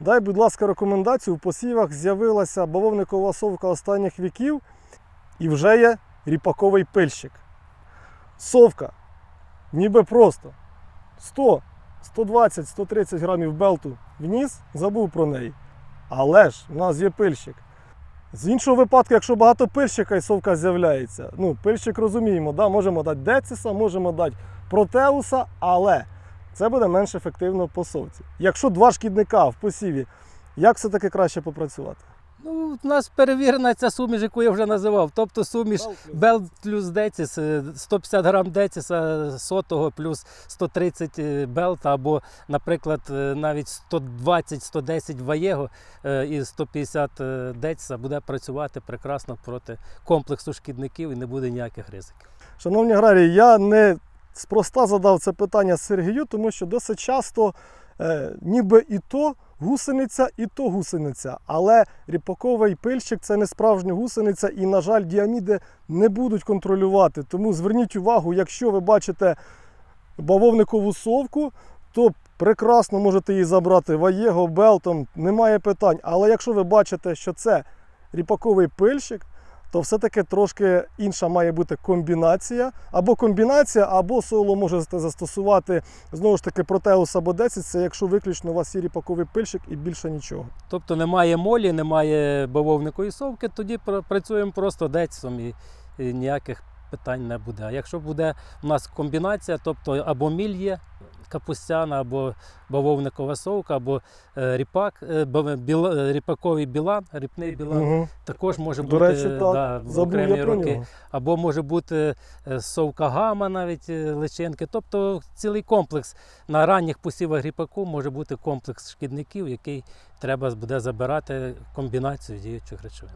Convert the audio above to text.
дай, будь ласка, рекомендацію. У посівах з'явилася бавовникова совка останніх віків і вже є ріпаковий пильщик. Совка. Ніби просто. 100, 120, 130 грамів белту вніс, забув про неї. Але ж у нас є пильщик. З іншого випадку, якщо багато пильщика і совка з'являється, ну, пильщик розуміємо, да, можемо дати Дециса, можемо дати Протеуса, але це буде менш ефективно по совці. Якщо два шкідника в посіві, як все-таки краще попрацювати? Ну, у нас перевірена ця суміш, яку я вже називав. Тобто суміш Бел плюс Децис, е, 150 грам Деціса сотого плюс 130 Белта, або, наприклад, е, навіть 120-110 Ваєго е, і 150 е, Деціса буде працювати прекрасно проти комплексу шкідників і не буде ніяких ризиків. Шановні аграрії, я не спроста задав це питання Сергію, тому що досить часто е, ніби і то гусениця, і то гусениця. Але ріпаковий пильщик це не справжня гусениця, і, на жаль, діаміди не будуть контролювати. Тому зверніть увагу, якщо ви бачите бавовникову совку, то прекрасно можете її забрати ваєго, белтом, немає питань. Але якщо ви бачите, що це ріпаковий пильщик, то все-таки трошки інша має бути комбінація. Або комбінація, або соло можете застосувати знову ж таки протеус або 10, це якщо виключно у вас є ріпаковий пильщик і більше нічого. Тобто немає молі, немає бавовникової совки, тоді працюємо просто децисом і, і ніяких питань не буде. А якщо буде у нас комбінація, тобто або міль є капустяна, або бавовникова совка, або е, ріпак, е, біла- е, ріпаковий білан, ріпний білан, Угу. також може До бути речі, так, да, в забув окремі я про роки. нього. Або може бути совка гама, навіть личинки. Тобто цілий комплекс на ранніх посівах ріпаку може бути комплекс шкідників, який треба буде забирати комбінацію діючих речовин.